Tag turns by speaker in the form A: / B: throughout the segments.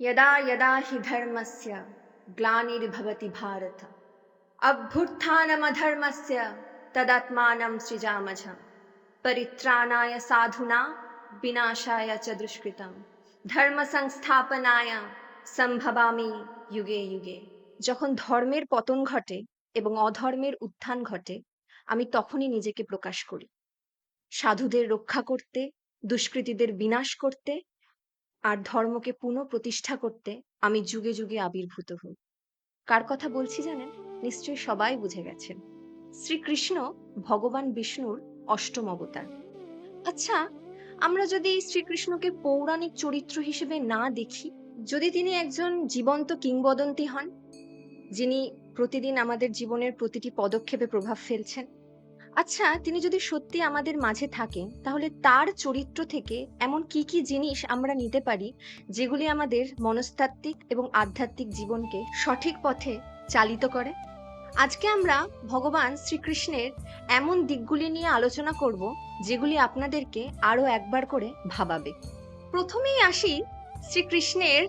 A: यदा यदा हि धर्मस्य ग्लानिर्भवति भारत अभ्युत्थानमधर्मस्य तदात्मानं सृजामझ परित्राणाय साधुना विनाशाय च दुष्कृतं ধর্ম সংস্থাপনায় সম্ভবামি যুগে যুগে যখন ধর্মের পতন ঘটে এবং অধর্মের উত্থান ঘটে আমি তখনই নিজেকে প্রকাশ করি সাধুদের রক্ষা করতে দুষ্কৃতীদের বিনাশ করতে আর ধর্মকে পুনঃ প্রতিষ্ঠা করতে আমি যুগে যুগে আবির্ভূত হই। কার কথা বলছি জানেন? নিশ্চয়ই সবাই বুঝে গেছেন। শ্রীকৃষ্ণ ভগবান বিষ্ণুর অষ্টম অবতার। আচ্ছা আমরা যদি শ্রীকৃষ্ণকে পৌরাণিক চরিত্র হিসেবে না দেখি, যদি তিনি একজন জীবন্ত কিংবদন্তি হন, যিনি প্রতিদিন আমাদের জীবনের প্রতিটি পদক্ষেপে প্রভাব ফেলছেন আচ্ছা তিনি যদি সত্যি আমাদের মাঝে থাকেন, তাহলে তার চরিত্র থেকে এমন কি কি জিনিস আমরা নিতে পারি যেগুলি আমাদের মনস্তাত্ত্বিক এবং আধ্যাত্মিক জীবনকে সঠিক পথে চালিত করে? আজকে আমরা ভগবান শ্রীকৃষ্ণের এমন দিকগুলি নিয়ে আলোচনা করব যেগুলি আপনাদেরকে আরও একবার করে ভাবাবে। প্রথমেই আসি শ্রীকৃষ্ণের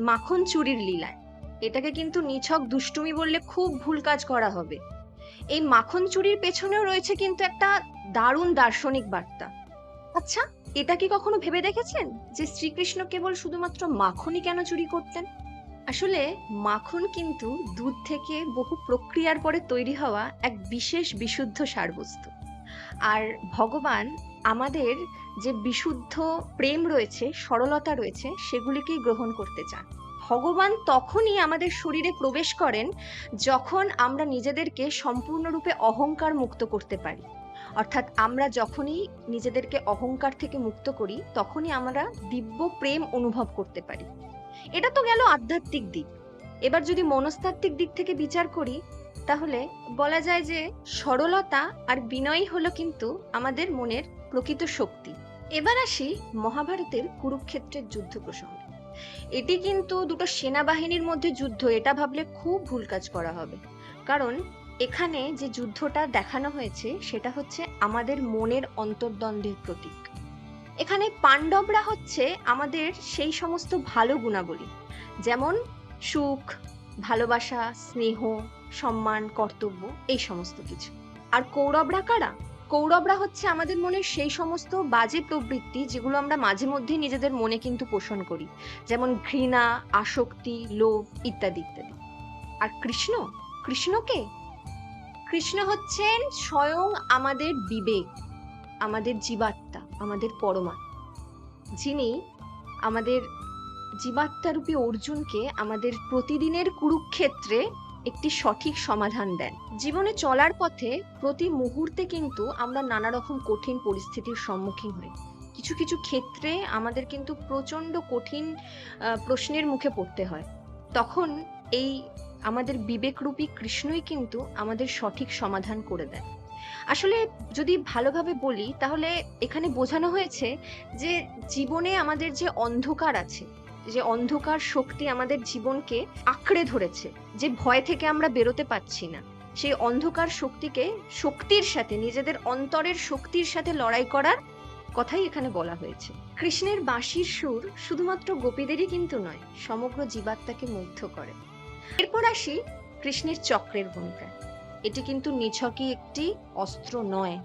A: মাখন চুরির লীলায়। এটাকে কিন্তু নিছক দুষ্টুমি বললে খুব ভুল কাজ করা হবে। এই মাখন চুরির পেছনেও রয়েছে কিন্তু একটা দারুণ দার্শনিক বার্তা। আচ্ছা এটা কি কখনো ভেবে দেখেছেন যে শ্রীকৃষ্ণ কেবল শুধুমাত্র মাখনই কেন চুরি করতেন? আসলে মাখন কিন্তু দুধ থেকে বহু প্রক্রিয়ার পরে তৈরি হওয়া এক বিশেষ বিশুদ্ধ সারবস্তু। আর ভগবান আমাদের যে বিশুদ্ধ প্রেম রয়েছে, সরলতা রয়েছে, সেগুলিকেই গ্রহণ করতে চান। ভগবান তখনই আমাদের শরীরে প্রবেশ করেন যখন আমরা নিজেদেরকে সম্পূর্ণরূপে অহংকার মুক্ত করতে পারি। অর্থাৎ আমরা যখনই নিজেদেরকে অহংকার থেকে মুক্ত করি, তখনই আমরা দিব্য প্রেম অনুভব করতে পারি। এটা তো গেল আধ্যাত্মিক দিক। এবার যদি মনস্তাত্ত্বিক দিক থেকে বিচার করি, তাহলে বলা যায় যে সরলতা আর বিনয়ই হলো কিন্তু আমাদের মনের প্রকৃত শক্তি। এবার আসি মহাভারতের কুরুক্ষেত্রের যুদ্ধ প্রসঙ্গে। এটি কিন্তু দুটো সেনাবাহিনীর মধ্যে যুদ্ধ। এটা ভাবলে খুব ভুল কাজ করা হবে। কারণ এখানে যে যুদ্ধটা দেখানো হয়েছে, সেটা হচ্ছে আমাদের মনের অন্তর্দ্বন্দ্বের প্রতীক। এখানে পাণ্ডবরা হচ্ছে আমাদের সেই সমস্ত ভালো গুণাবলী। যেমন সুখ, ভালোবাসা, স্নেহ, সম্মান, কর্তব্য, এই সমস্ত কিছু। আর কৌরবরা কারা? কৌরবরা হচ্ছে আমাদের মনে সেই সমস্ত বাজে প্রবৃত্তি যেগুলো আমরা মাঝে মধ্যে নিজেদের মনে কিন্তু পোষণ করি। যেমন ঘৃণা, আসক্তি, লোভ ইত্যাদি ইত্যাদি। আর কৃষ্ণ? কৃষ্ণকে কৃষ্ণ হচ্ছেন স্বয়ং আমাদের বিবেক, আমাদের জীবাত্মা, আমাদের পরমাত্মা। যিনি আমাদের জীবাত্মারূপী অর্জুনকে আমাদের প্রতিদিনের কুরুক্ষেত্রে একটি সঠিক সমাধান দেন। জীবনে চলার পথে প্রতি মুহূর্তে কিন্তু আমরা নানা রকম কঠিন পরিস্থিতির সম্মুখীন হই। কিছু কিছু ক্ষেত্রে আমাদের কিন্তু প্রচণ্ড কঠিন প্রশ্নের মুখে পড়তে হয়। তখন এই আমাদের বিবেকরূপী কৃষ্ণই কিন্তু আমাদের সঠিক সমাধান করে দেয় আসলে যদি ভালোভাবে বলি, তাহলে এখানে বোঝানো হয়েছে যে জীবনে আমাদের যে অন্ধকার আছে যে অন্ধকার শক্তি আমাদের জীবনকে আঁকড়ে ধরেছে, যে ভয় থেকে আমরা বেরোতে পারছি না। সেই অন্ধকার শক্তিকে শক্তির সাথে, নিজেদের অন্তরের শক্তির সাথে লড়াই করার কথাই এখানে বলা হয়েছে। কৃষ্ণের বাঁশির সুর শুধুমাত্র গোপীদেরই কিন্তু নয়, সমগ্র জীবাত্মাকে মুগ্ধ করে। এরপর আসি কৃষ্ণের চক্রের ভূমিকা। এটি কিন্তু নিছকই একটি অস্ত্র নয়।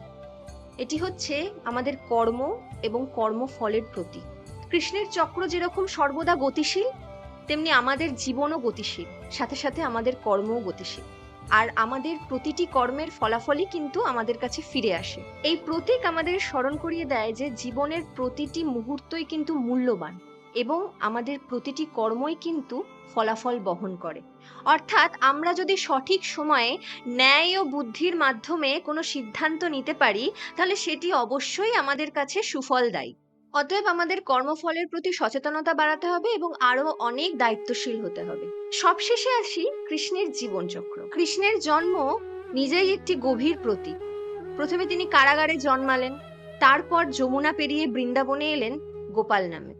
A: এটি হচ্ছে আমাদের কর্ম এবং কর্মফলের প্রতীক। কৃষ্ণের চক্র যেরকম সর্বদা গতিশীল, তেমনি আমাদের জীবনও গতিশীল, সাথে সাথে আমাদের কর্মও গতিশীল। আর আমাদের প্রতিটি কর্মের ফলাফলই কিন্তু আমাদের কাছে ফিরে আসে। এই প্রতীক আমাদের স্মরণ করিয়ে দেয় যে জীবনের প্রতিটি মুহূর্তই কিন্তু মূল্যবান এবং আমাদের প্রতিটি কর্মই কিন্তু ফলাফল বহন করে। অর্থাৎ আমরা যদি সঠিক সময়ে ন্যায় ও বুদ্ধির মাধ্যমে কোনো সিদ্ধান্ত নিতে পারি, তাহলে সেটি অবশ্যই আমাদের কাছে সুফল দেয় অতএব আমাদের কর্মফলের প্রতি সচেতনতা বাড়াতে হবে এবং আরও অনেক দায়িত্বশীল হতে হবে। সবশেষে আসি কৃষ্ণের জীবনচক্র। কৃষ্ণের জন্ম নিজেই একটি গভীর প্রতীক। প্রথমে তিনি কারাগারে জন্মালেন, তারপর যমুনা পেরিয়ে বৃন্দাবনে এলেন গোপাল নামে।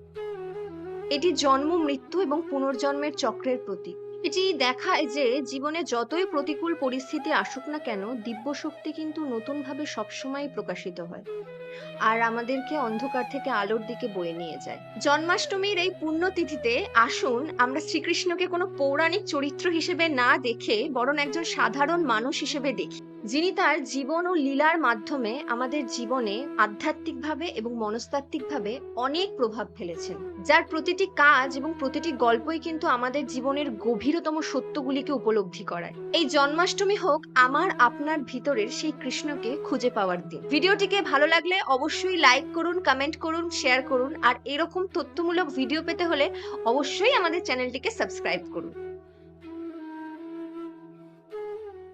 A: এটি জন্ম, মৃত্যু এবং পুনর্জন্মের চক্রের প্রতীক। এটি দেখায় যে জীবনে যতই প্রতিকূল পরিস্থিতি আসুক না কেন দিব্য শক্তি কিন্তু নতুনভাবে সবসময় প্রকাশিত হয়। আর আমাদেরকে অন্ধকার থেকে আলোর দিকে বয়ে নিয়ে যায়। জন্মাষ্টমীর এই পুণ্যতিথিতে আসুন, আমরা শ্রীকৃষ্ণকে কোনো পৌরাণিক চরিত্র হিসেবে না দেখে বরং একজন সাধারণ মানুষ হিসেবে দেখি, যিনি তার জীবন ও লীলার মাধ্যমে আমাদের জীবনে আধ্যাত্মিকভাবে এবং মনস্তাত্ত্বিকভাবে অনেক প্রভাব ফেলেছেন। যার প্রতিটি কাজ এবং প্রতিটি গল্পই কিন্তু আমাদের জীবনের গভীরতম সত্যগুলিকে উপলব্ধি করায়। এই জন্মাষ্টমী হোক, আমার আপনার ভিতরের সেই কৃষ্ণকে খুঁজে পাওয়ার দিন। ভিডিওটিকে ভালো লাগলে অবশ্যই লাইক করুন কমেন্ট করুন শেয়ার করুন, আর এরকম তথ্যমূলক ভিডিও পেতে হলে অবশ্যই আমাদের চ্যানেলটিকে সাবস্ক্রাইব করুন।